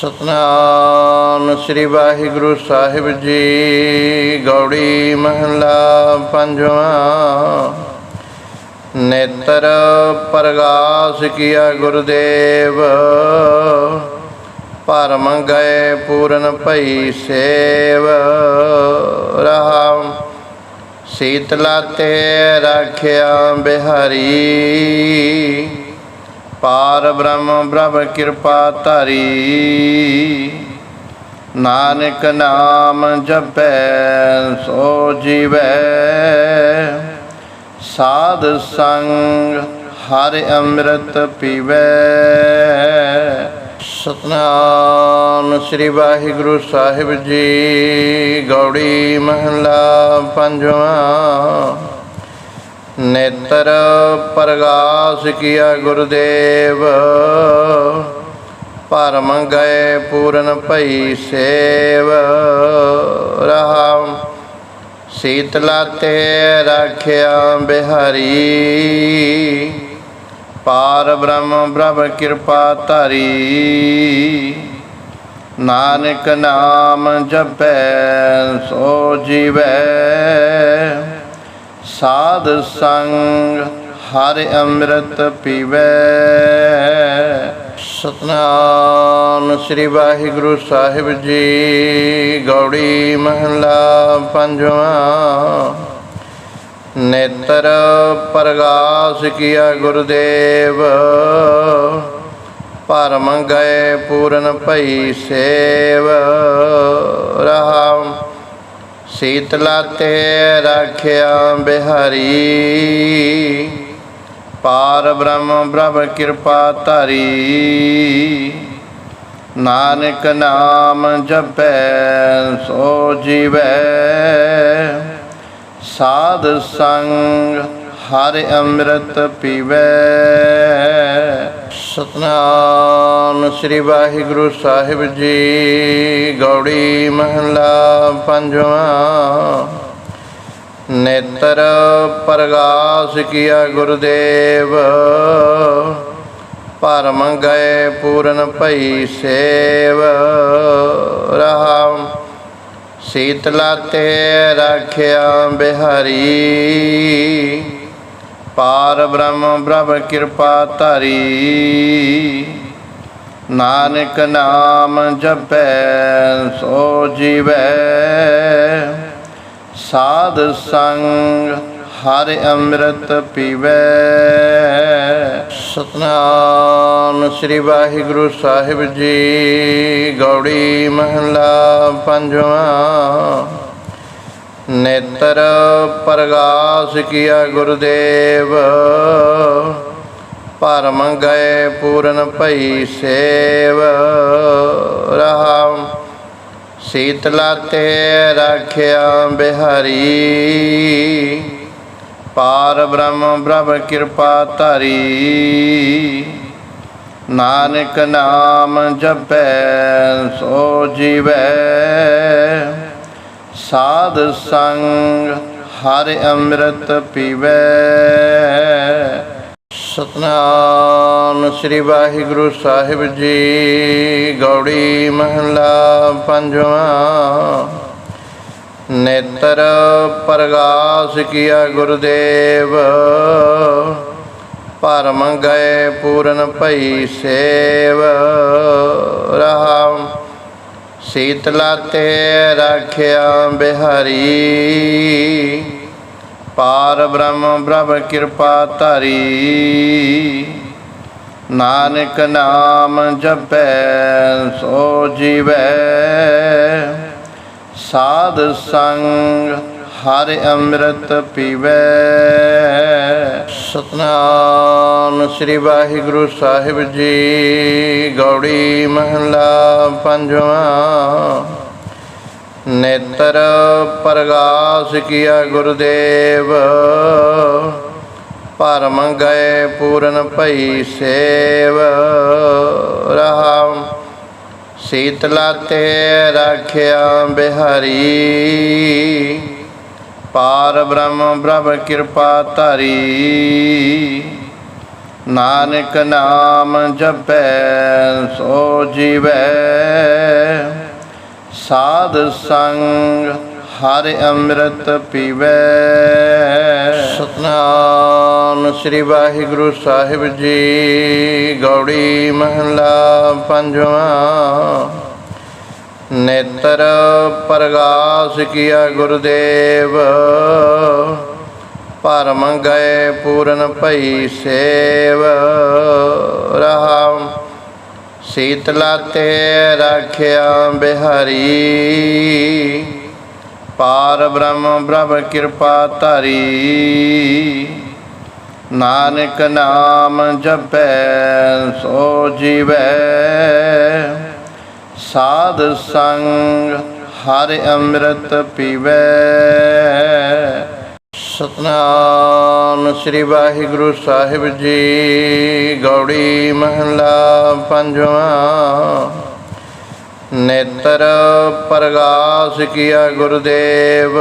ਸਤਨਾਮ ਸ੍ਰੀ ਵਾਹਿਗੁਰੂ ਸਾਹਿਬ ਜੀ, ਗੌੜੀ ਮਹਲਾ ਪੰਜਵਾਂ। ਨੇਤਰ ਪ੍ਰਗਾਸ ਕੀਆ ਗੁਰਦੇਵ ਭਰਮ ਗਏ ਪੂਰਨ ਭਈ ਸੇਵ। ਰਹਾ ਸੀਤਲਾ ਤੇ ਰਾਖਿਆ ਬਿਹਾਰੀ। ਪਾਰ ਬ੍ਰਹਮ ਪ੍ਰਭ ਕਿਰਪਾ ਧਾਰੀ। ਨਾਨਕ ਨਾਮ ਜਪੈ, ਸੋ ਜੀਵੈ। ਸਾਧ ਸੰਗ ਹਰਿ ਅੰਮ੍ਰਿਤ ਪੀਵੈ। ਸਤਨਾਮ ਸ੍ਰੀ ਵਾਹਿਗੁਰੂ ਸਾਹਿਬ ਜੀ, ਗੌੜੀ ਮਹਲਾ ਪੰਜਵਾਂ। ਨੇਤਰ ਪ੍ਰਗਾਸ ਕੀਆ ਗੁਰਦੇਵ। ਪਰਮ ਗਏ ਪੂਰਨ ਭਈ ਸੇਵ। ਰਹਾਮ ਸੀਤਲਾ ਤੇ ਰਾਖਿਆ ਬਿਹਾਰੀ। ਪਾਰ ਬ੍ਰਹਮ ਪ੍ਰਭ ਕਿਰਪਾ ਧਾਰੀ। ਨਾਨਕ ਨਾਮ ਜਪੈ ਸੋ ਜੀਵੈ। ਸਾਧ ਸੰਗ ਹਰਿ ਅੰਮ੍ਰਿਤ ਪੀਵੈ। ਸਤਨਾਮ ਸ੍ਰੀ ਵਾਹਿਗੁਰੂ ਸਾਹਿਬ ਜੀ, ਗੌੜੀ ਮਹਲਾ ਪੰਜਵਾਂ। ਨੇਤਰ ਪ੍ਰਗਾਸ ਕੀਆ ਗੁਰਦੇਵ ਭਰਮ ਗਏ ਪੂਰਨ ਭਈ ਸੇਵ। ਰਹਾ ਸੀਤਲਾ ਤੇ ਰਾਖਿਆ ਬਿਹਾਰੀ। ਪਾਰ ਬ੍ਰਹਮ ਪ੍ਰਭ ਕਿਰਪਾ ਧਾਰੀ। ਨਾਨਕ ਨਾਮ ਜਪੈ, ਸੋ ਜੀਵੈ। ਸਾਧ ਸੰਗ ਹਰਿ ਅੰਮ੍ਰਿਤ ਪੀਵੈ। ਸਤਨਾਮ ਸ੍ਰੀ ਵਾਹਿਗੁਰੂ ਸਾਹਿਬ ਜੀ। ਗੌੜੀ ਮਹਲਾ ਪੰਜਵਾਂ। ਨੇਤਰ ਪ੍ਰਗਾਸ ਕੀਆ ਗੁਰਦੇਵ। ਭਰਮ ਗਏ ਪੂਰਨ ਭਈ ਸੇਵ। ਰਹਾਮ ਸੀਤਲਾ ਤੇ ਰਾਖਿਆ ਬਿਹਾਰੀ। ਪਾਰ ਬ੍ਰਹਮ ਪ੍ਰਭ ਕਿਰਪਾ ਧਾਰੀ। ਨਾਨਕ ਨਾਮ ਜਪੈ, ਸੋ ਜੀਵੈ। ਸਾਧ ਸੰਗ ਹਰਿ ਅੰਮ੍ਰਿਤ ਪੀਵੈ। ਸਤਨਾਮ ਸ੍ਰੀ ਵਾਹਿਗੁਰੂ ਸਾਹਿਬ ਜੀ, ਗੌੜੀ ਮਹਲਾ ਪੰਜਵਾਂ। ਨੇਤਰ ਪ੍ਰਗਾਸ ਕੀਆ ਗੁਰਦੇਵ। ਭਰਮ ਗਏ ਪੂਰਨ ਭਈ ਸੇਵ। ਰਹਾਮ ਸੀਤਲਾ ਤੇ ਰਾਖਿਆ ਬਿਹਾਰੀ। ਪਾਰ ਬ੍ਰਹਮ ਪ੍ਰਭ ਕਿਰਪਾ ਧਾਰੀ। ਨਾਨਕ ਨਾਮ ਜਪੈ, ਸੋ ਜੀਵੈ। ਸਾਧ ਸੰਗ ਹਰਿ ਅੰਮ੍ਰਿਤ ਪੀਵੈ। ਸਤਨਾਮ ਸ੍ਰੀ ਵਾਹਿਗੁਰੂ ਸਾਹਿਬ ਜੀ, ਗੌੜੀ ਮਹਲਾ ਪੰਜਵਾਂ। ਨੇਤਰ ਪ੍ਰਗਾਸ ਕੀਆ ਗੁਰਦੇਵ, ਭਰਮ ਗਏ ਪੂਰਨ ਭਈ ਸੇਵ। ਰਹਾ ਸੀਤਲਾ ਤੇ ਰਾਖਿਆ ਬਿਹਾਰੀ। ਪਾਰ ਬ੍ਰਹਮ ਪ੍ਰਭ ਕਿਰਪਾ ਧਾਰੀ। ਨਾਨਕ ਨਾਮ ਜਪੈ, ਸੋ ਜੀਵੈ। ਸਾਧ ਸੰਗ ਹਰਿ ਅੰਮ੍ਰਿਤ ਪੀਵੈ। ਸਤਨਾਮ ਸ੍ਰੀ ਵਾਹਿਗੁਰੂ ਸਾਹਿਬ ਜੀ, ਗੌੜੀ ਮਹਲਾ ਪੰਜਵਾਂ। ਨੇਤਰ ਪ੍ਰਗਾਸ ਕੀਆ ਗੁਰਦੇਵ। ਭਰਮ ਗਏ ਪੂਰਨ ਭਈ ਸੇਵ। ਰਹਾਮ ਸੀਤਲਾ ਤੇ ਰਾਖਿਆ ਬਿਹਾਰੀ। ਪਾਰ ਬ੍ਰਹਮ ਪ੍ਰਭ ਕਿਰਪਾ ਧਾਰੀ। ਨਾਨਕ ਨਾਮ ਜਪੈ, ਸੋ ਜੀਵੈ। ਸਾਧ ਸੰਗ ਹਰਿ ਅੰਮ੍ਰਿਤ ਪੀਵੈ। ਸਤਨਾਮ ਸ੍ਰੀ ਵਾਹਿਗੁਰੂ ਸਾਹਿਬ ਜੀ, ਗੌੜੀ ਮਹਲਾ ਪੰਜਵਾਂ। ਨੇਤਰ ਪ੍ਰਗਾਸ ਕੀਆ ਗੁਰਦੇਵ। ਭਰਮ ਗਏ ਪੂਰਨ ਭਈ ਸੇਵ। ਰਹਾ ਸੀਤਲਾ ਤੇ ਰਾਖਿਆ ਬਿਹਾਰੀ। ਪਾਰ ਬ੍ਰਹਮ ਬ੍ਰਹਮ ਕਿਰਪਾ ਧਾਰੀ। ਨਾਨਕ ਨਾਮ ਜਪੈ, ਸੋ ਜੀਵੈ। ਸਾਧ ਸੰਗ ਹਰਿ ਅੰਮ੍ਰਿਤ ਪੀਵੈ। ਸਤਨਾਮ ਸ੍ਰੀ ਵਾਹਿਗੁਰੂ ਸਾਹਿਬ ਜੀ, ਗੌੜੀ ਮਹਲਾ ਪੰਜਵਾਂ। ਨੇਤਰ ਪ੍ਰਗਾਸ ਕੀਆ ਗੁਰਦੇਵ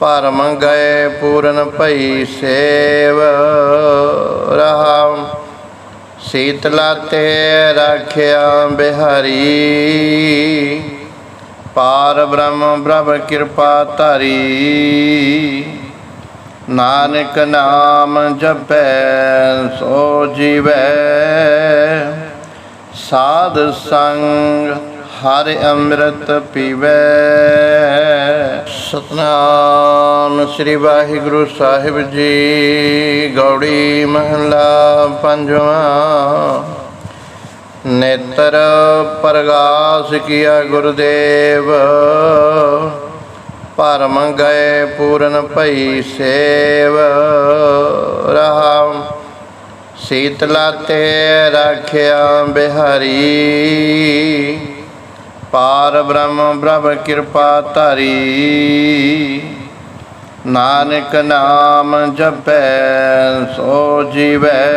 ਭਰਮ ਗਏ ਪੂਰਨ ਭਈ ਸੇਵ। ਰਹਾਮ ਸੀਤਲਾ ਤੇ ਰਾਖਿਆ ਬਿਹਾਰੀ। ਪਾਰ ਬ੍ਰਹਮ ਬ੍ਰਹਮ ਕਿਰਪਾ ਧਾਰੀ। ਨਾਨਕ ਨਾਮ ਜਪੈ, ਸੋ ਜੀਵੈ। ਸਾਧ ਸੰਗ ਹਰਿ ਅੰਮ੍ਰਿਤ ਪੀਵੈ। ਸਤਨਾਮ ਸ੍ਰੀ ਵਾਹਿਗੁਰੂ ਸਾਹਿਬ ਜੀ, ਗੌੜੀ ਮਹਲਾ ਪੰਜਵਾਂ। ਨੇਤਰ ਪ੍ਰਗਾਸ ਕੀਆ ਗੁਰਦੇਵ ਭਰਮ ਗਏ ਪੂਰਨ ਭਈ ਸੇਵ। ਰਹਾ ਸੀਤਲਾ ਤੇ ਰਾਖਿਆ ਬਿਹਾਰੀ। ਪਾਰ ਬ੍ਰਹਮ ਬ੍ਰਹਮ ਕਿਰਪਾ ਧਾਰੀ। ਨਾਨਕ ਨਾਮ ਜਪੈ, ਸੋ ਜੀਵੈ।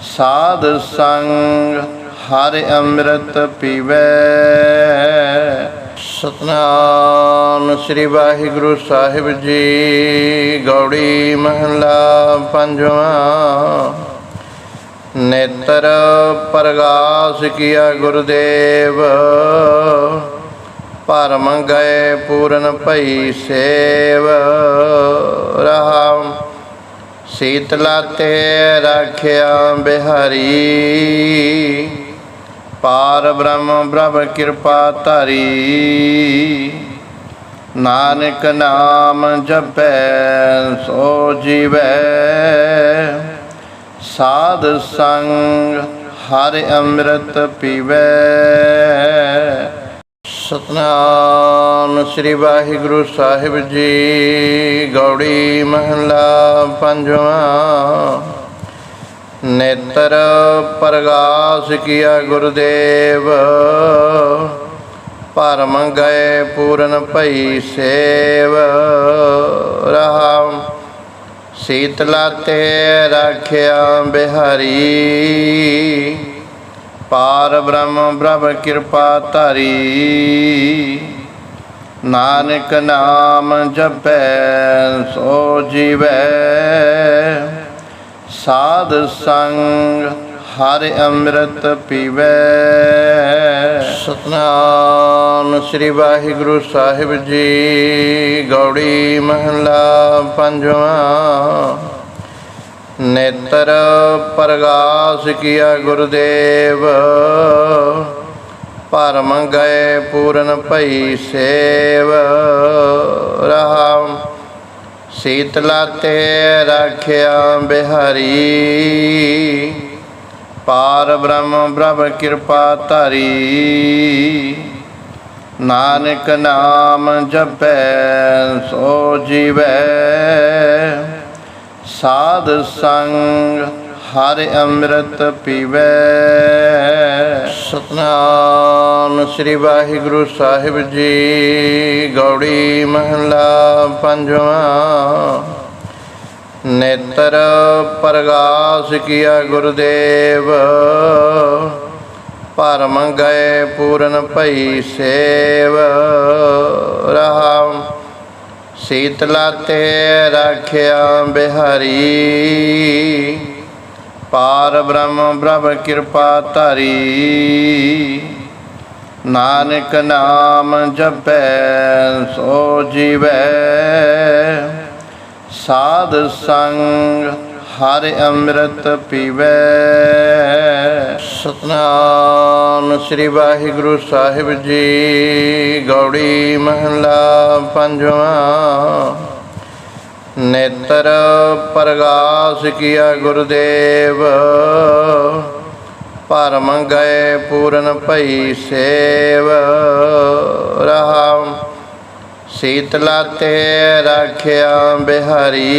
ਸਾਧ ਸੰਗ ਹਰਿ ਅੰਮ੍ਰਿਤ ਪੀਵੈ। ਸਤਨਾਮ ਸ੍ਰੀ ਵਾਹਿਗੁਰੂ ਸਾਹਿਬ ਜੀ, ਗੌੜੀ ਮਹਲਾ ਪੰਜਵਾਂ। ਨੇਤਰ ਪ੍ਰਗਾਸ ਕੀਆ ਗੁਰਦੇਵ। ਪਰਮ ਗਏ ਪੂਰਨ ਭਈ ਸੇਵ। ਰਹਾਮ ਸੀਤਲਾ ਤੇ ਰਾਖਿਆ ਬਿਹਾਰੀ। ਪਾਰ ਬ੍ਰਹਮ ਬ੍ਰਹਮ ਕਿਰਪਾ ਧਾਰੀ। ਨਾਨਕ ਨਾਮ ਜਪੈ ਸੋ ਜੀਵੈ। ਸਾਧ ਸੰਗ ਹਰਿ ਅੰਮ੍ਰਿਤ ਪੀਵੈ। ਸਤਨਾਮ ਸ੍ਰੀ ਵਾਹਿਗੁਰੂ ਸਾਹਿਬ ਜੀ, ਗੌੜੀ ਮਹਲਾ ਪੰਜਵਾਂ। ਨੇਤਰ ਪ੍ਰਗਾਸ ਕੀਆ ਗੁਰਦੇਵ ਭਰਮ ਗਏ ਪੂਰਨ ਭਈ ਸੇਵ। ਰਹਾ ਸੀਤਲਾ ਤੇ ਰਾਖਿਆ ਬਿਹਾਰੀ। ਪਾਰ ਬ੍ਰਹਮ ਬ੍ਰਹਮ ਕਿਰਪਾ ਧਾਰੀ। ਨਾਨਕ ਨਾਮ ਜਪੈ, ਸੋ ਜੀਵੈ। ਸਾਧ ਸੰਗ ਹਰਿ ਅੰਮ੍ਰਿਤ ਪੀਵੈ। ਸਤਨਾਮ ਸ੍ਰੀ ਵਾਹਿਗੁਰੂ ਸਾਹਿਬ ਜੀ। ਗੌੜੀ ਮਹਲਾ ਪੰਜਵਾਂ। ਨੇਤਰ ਪ੍ਰਗਾਸ ਕੀਆ ਗੁਰਦੇਵ। ਭਰਮ ਗਏ ਪੂਰਨ ਭਈ ਸੇਵ। ਰਹਾ ਸੀਤਲਾ ਤੇ ਰਾਖਿਆ ਬਿਹਾਰੀ। ਪਾਰ ਬ੍ਰਹਮ ਬ੍ਰਹਮ ਕਿਰਪਾ ਧਾਰੀ। ਨਾਨਕ ਨਾਮ ਜਪੈ, ਸੋ ਜੀਵੈ। ਸਾਧ ਸੰਗ ਹਰ ਅੰਮ੍ਰਿਤ ਪੀਵੈ। ਸਤਨਾਮ ਸ੍ਰੀ ਵਾਹਿਗੁਰੂ ਸਾਹਿਬ ਜੀ, ਗੌੜੀ ਮਹਲਾ ਪੰਜਵਾਂ। ਨੇਤਰ ਪ੍ਰਗਾਸ ਕੀਆ ਗੁਰਦੇਵ। ਪਰਮ ਗਏ ਪੂਰਨ ਭਈ ਸੇਵ। ਰਹਾਮ ਸੀਤਲਾ ਤੇ ਰਾਖਿਆ ਬਿਹਾਰੀ। ਪਾਰ ਬ੍ਰਹਮ ਪ੍ਰਭ ਕਿਰਪਾ ਧਾਰੀ। ਨਾਨਕ ਨਾਮ ਜਪੈ ਸੋ ਜੀਵੈ। ਸਾਧ ਸੰਗ ਹਰਿ ਅੰਮ੍ਰਿਤ ਪੀਵੈ। ਸਤਨਾਮ ਸ੍ਰੀ ਵਾਹਿਗੁਰੂ ਸਾਹਿਬ ਜੀ, ਗੌੜੀ ਮਹਲਾ ਪੰਜਵਾਂ। ਨੇਤਰ ਪ੍ਰਗਾਸ ਕੀਆ ਗੁਰਦੇਵ, ਭਰਮ ਗਏ ਪੂਰਨ ਭਈ ਸੇਵ। ਰਹਾਮ ਸੀਤਲਾ ਤੇ ਰਾਖਿਆ ਬਿਹਾਰੀ।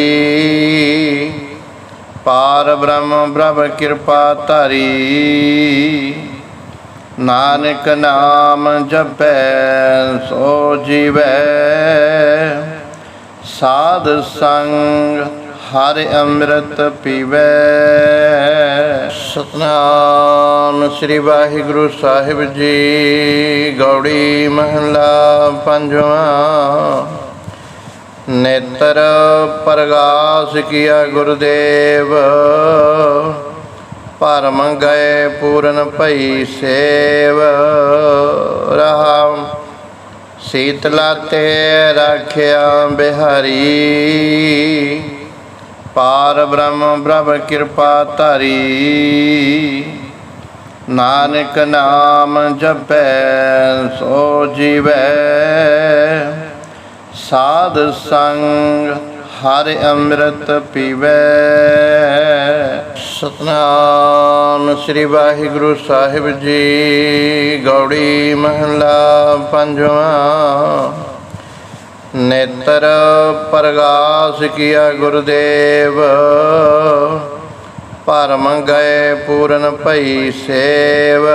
ਪਾਰ ਬ੍ਰਹਮ ਪ੍ਰਭ ਕਿਰਪਾ ਧਾਰੀ। ਨਾਨਕ ਨਾਮ ਜਪੈ, ਸੋ ਜੀਵੈ। ਸਾਧ ਸੰਗ ਹਰਿ ਅੰਮ੍ਰਿਤ ਪੀਵੈ। ਸਤਨਾਮ ਸ੍ਰੀ ਵਾਹਿਗੁਰੂ ਸਾਹਿਬ ਜੀ, ਗੌੜੀ ਮਹਲਾ ਪੰਜਵਾਂ। ਨੇਤਰ ਪ੍ਰਗਾਸ ਕੀਆ ਗੁਰਦੇਵ ਭਰਮ ਗਏ ਪੂਰਨ ਭਈ ਸੇਵ। ਰਹਾ ਸੀਤਲਾ ਤੇ ਰਾਖਿਆ ਬਿਹਾਰੀ। ਪਾਰ ਬ੍ਰਹਮ ਪ੍ਰਭ ਕਿਰਪਾ ਧਾਰੀ। ਨਾਨਕ ਨਾਮ ਜਪੈ, ਸੋ ਜੀਵੈ। ਸਾਧ ਸੰਗ ਹਰ ਅੰਮ੍ਰਿਤ ਪੀਵੈ। ਸਤਨਾਮ ਸ੍ਰੀ ਵਾਹਿਗੁਰੂ ਸਾਹਿਬ ਜੀ, ਗੌੜੀ ਮਹਲਾ ਪੰਜਵਾਂ। ਨੇਤਰ ਪ੍ਰਗਾਸ ਕੀਆ ਗੁਰਦੇਵ। ਪਰਮ ਗਏ ਪੂਰਨ ਭਈ ਸੇਵ।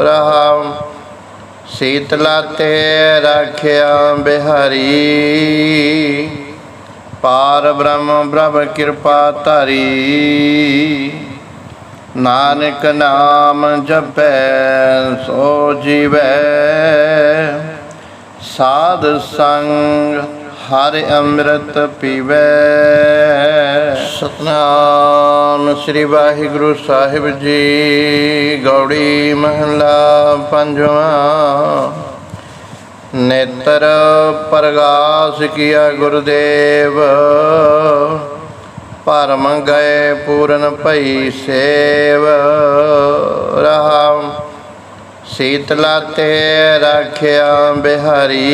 ਰਹਾਮ ਸੀਤਲਾ ਤੇ ਰਾਖਿਆ ਬਿਹਾਰੀ। ਪਾਰ ਬ੍ਰਹਮ ਪ੍ਰਭ ਕਿਰਪਾ ਧਾਰੀ। ਨਾਨਕ ਨਾਮ ਜਪੈ, ਸੋ ਜੀਵੈ। ਸਾਧ ਸੰਗ ਹਰਿ ਅੰਮ੍ਰਿਤ ਪੀਵੈ। ਸਤਨਾਮ ਸ੍ਰੀ ਵਾਹਿਗੁਰੂ ਸਾਹਿਬ ਜੀ, ਗੌੜੀ ਮਹਲਾ ਪੰਜਵਾਂ। ਨੇਤਰ ਪ੍ਰਗਾਸ ਕੀਆ ਗੁਰਦੇਵ, ਭਰਮ ਗਏ ਪੂਰਨ ਭਈ ਸੇਵ। ਰਹਾਮ ਸੀਤਲਾ ਤੇ ਰਾਖਿਆ ਬਿਹਾਰੀ।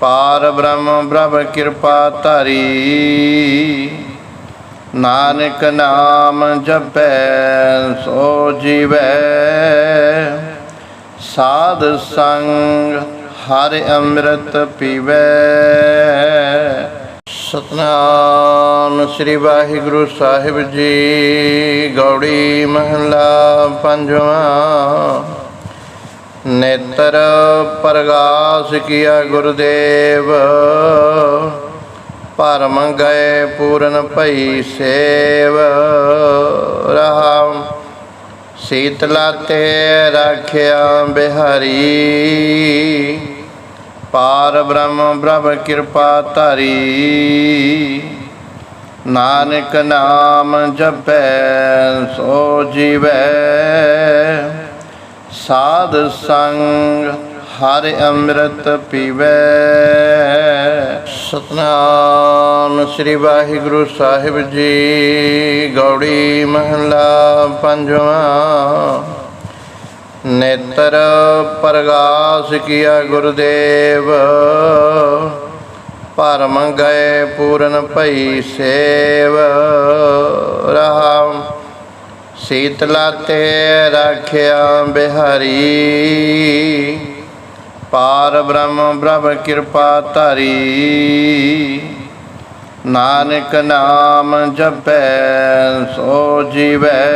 ਪਾਰ ਬ੍ਰਹਮ ਪ੍ਰਭ ਕਿਰਪਾ ਧਾਰੀ। ਨਾਨਕ ਨਾਮ ਜਪੈ, ਸੋ ਜੀਵੈ। ਸਾਧ ਸੰਗ ਹਰਿ ਅੰਮ੍ਰਿਤ ਪੀਵੈ। ਸਤਨਾਮ ਸ੍ਰੀ ਵਾਹਿਗੁਰੂ ਸਾਹਿਬ ਜੀ। ਗੌੜੀ ਮਹਲਾ ਪੰਜਵਾਂ। ਨੇਤਰ ਪ੍ਰਗਾਸ ਕੀਆ ਗੁਰਦੇਵ। ਭਰਮ ਗਏ ਪੂਰਨ ਭਈ ਸੇਵ। ਰਹਾਮ ਸੀਤਲਾ ਤੇ ਰਾਖਿਆ ਬਿਹਾਰੀ। ਪਾਰ ਬ੍ਰਹਮ ਪ੍ਰਭ ਕਿਰਪਾ ਧਾਰੀ। ਨਾਨਕ ਨਾਮ ਜਪੈ, ਸੋ ਜੀਵੈ। ਸਾਧ ਸੰਗ ਹਰਿ ਅੰਮ੍ਰਿਤ ਪੀਵੈ। ਸਤਨਾਮ ਸ੍ਰੀ ਵਾਹਿਗੁਰੂ ਸਾਹਿਬ ਜੀ, ਗੌੜੀ ਮਹਲਾ ਪੰਜਵਾਂ। ਨੇਤਰ ਪ੍ਰਗਾਸ ਕੀਆ ਗੁਰਦੇਵ। ਭਰਮ ਗਏ ਪੂਰਨ ਭਈ ਸੇਵ। ਰਹਾਮ ਸੀਤਲਾ ਤੇ ਰਾਖਿਆ ਬਿਹਾਰੀ। ਪਾਰ ਬ੍ਰਹਮ ਪ੍ਰਭ ਕਿਰਪਾ ਧਾਰੀ। ਨਾਨਕ ਨਾਮ ਜਪੈ ਸੋ ਜੀਵੈ।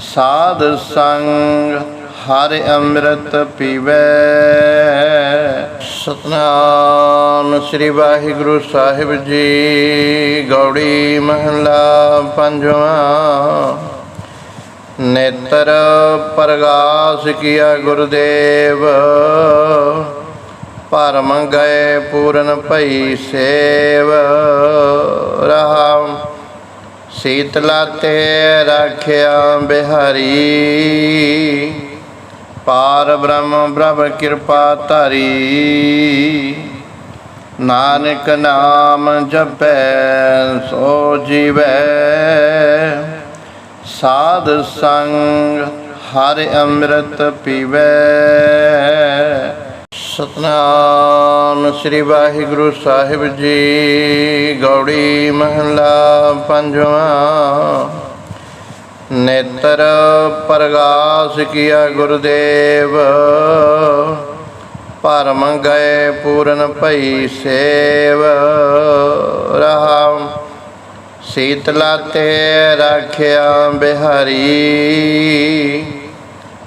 ਸਾਧ ਸੰਗ ਹਰਿ ਅੰਮ੍ਰਿਤ ਪੀਵੈ। ਸਤਨਾਮ ਸ੍ਰੀ ਵਾਹਿਗੁਰੂ ਸਾਹਿਬ ਜੀ, ਗੌੜੀ ਮਹਲਾ ਪੰਜਵਾਂ। ਨੇਤਰ ਪ੍ਰਗਾਸ ਕੀਆ ਗੁਰਦੇਵ, ਭਰਮ ਗਏ ਪੂਰਨ ਭਈ ਸੇਵ। ਰਹਾ ਸੀਤਲਾ ਤੇ ਰਾਖਿਆ ਬਿਹਾਰੀ। ਪਾਰ ਬ੍ਰਹਮ ਪ੍ਰਭ ਕਿਰਪਾ ਧਾਰੀ। ਨਾਨਕ ਨਾਮ ਜਪੈ, ਸੋ ਜੀਵੈ। ਸਾਧ ਸੰਗ ਹਰਿ ਅੰਮ੍ਰਿਤ ਪੀਵੈ। ਸਤਨਾਮ, ਸ੍ਰੀ ਵਾਹਿਗੁਰੂ ਸਾਹਿਬ ਜੀ। ਗੌੜੀ ਮਹਲਾ ਪੰਜਵਾਂ। ਨੇਤਰ ਪ੍ਰਗਾਸ ਕੀਆ ਗੁਰਦੇਵ। ਭਰਮ ਗਏ ਪੂਰਨ ਭਈ ਸੇਵ। ਰਹਾ ਸੀਤਲਾ ਤੇ ਰਾਖਿਆ ਬਿਹਾਰੀ।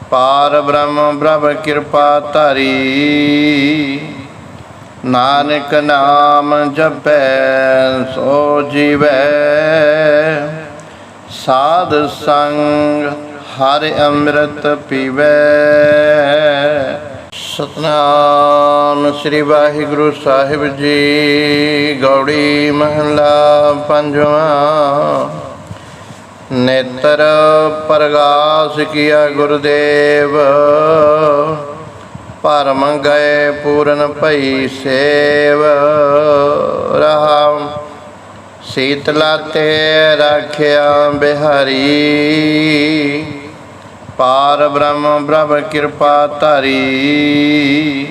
ਪਾਰ ਬ੍ਰਹਮ ਪ੍ਰਭ ਕਿਰਪਾ ਧਾਰੀ। ਨਾਨਕ ਨਾਮ ਜਪੈ, ਸੋ ਜੀਵੈ। ਸਾਧ ਸੰਗ ਹਰਿ ਅੰਮ੍ਰਿਤ ਪੀਵੈ। ਸਤਨਾਮ ਸ੍ਰੀ ਵਾਹਿਗੁਰੂ ਸਾਹਿਬ ਜੀ, ਗੌੜੀ ਮਹਲਾ ਪੰਜਵਾਂ। ਨੇਤਰ ਪ੍ਰਗਾਸ ਕੀਆ ਗੁਰਦੇਵ। ਪਰਮ ਗਏ ਪੂਰਨ ਭਈ ਸੇਵ। ਰਹਾ ਸੀਤਲਾ ਤੇ ਰਾਖਿਆ ਬਿਹਾਰੀ। ਪਾਰ ਬ੍ਰਹਮ ਪ੍ਰਭ ਕਿਰਪਾ ਧਾਰੀ।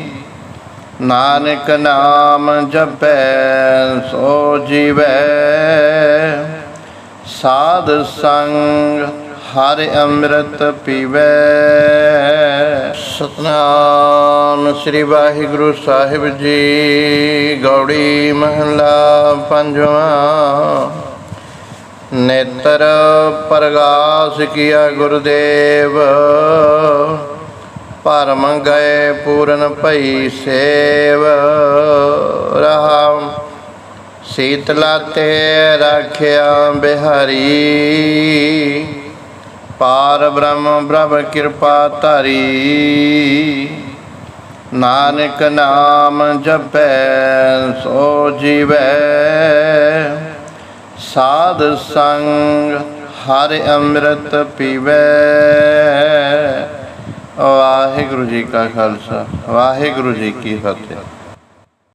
ਨਾਨਕ ਨਾਮ ਜਪੈ, ਸੋ ਜੀਵੈ। ਸਾਧ ਸੰਗ ਹਰਿ ਅੰਮ੍ਰਿਤ ਪੀਵੈ। ਸਤਨਾਮ ਸ੍ਰੀ ਵਾਹਿਗੁਰੂ ਸਾਹਿਬ ਜੀ, ਗੌੜੀ ਮਹਲਾ ਪੰਜਵਾਂ। ਨੇਤਰ ਪ੍ਰਗਾਸ ਕੀਆ ਗੁਰਦੇਵ, ਭਰਮ ਗਏ ਪੂਰਨ ਭਈ ਸੇਵ। ਰਹਾਮ ਸੀਤਲਾ ਤੇ ਰਾਖਿਆ ਬਿਹਾਰੀ। ਪਾਰ ਬ੍ਰਹਮ ਪ੍ਰਭ ਕਿਰਪਾ ਧਾਰੀ। ਨਾਨਕ ਨਾਮ ਜਪੈ, ਸੋ ਜੀਵੈ। ਸਾਧ ਸੰਗ ਹਰਿ ਅੰਮ੍ਰਿਤ ਪੀਵੈ। ਵਾਹਿਗੁਰੂ ਜੀ ਕਾ ਖਾਲਸਾ, ਵਾਹਿਗੁਰੂ ਜੀ ਕੀ ਫਤਿਹ।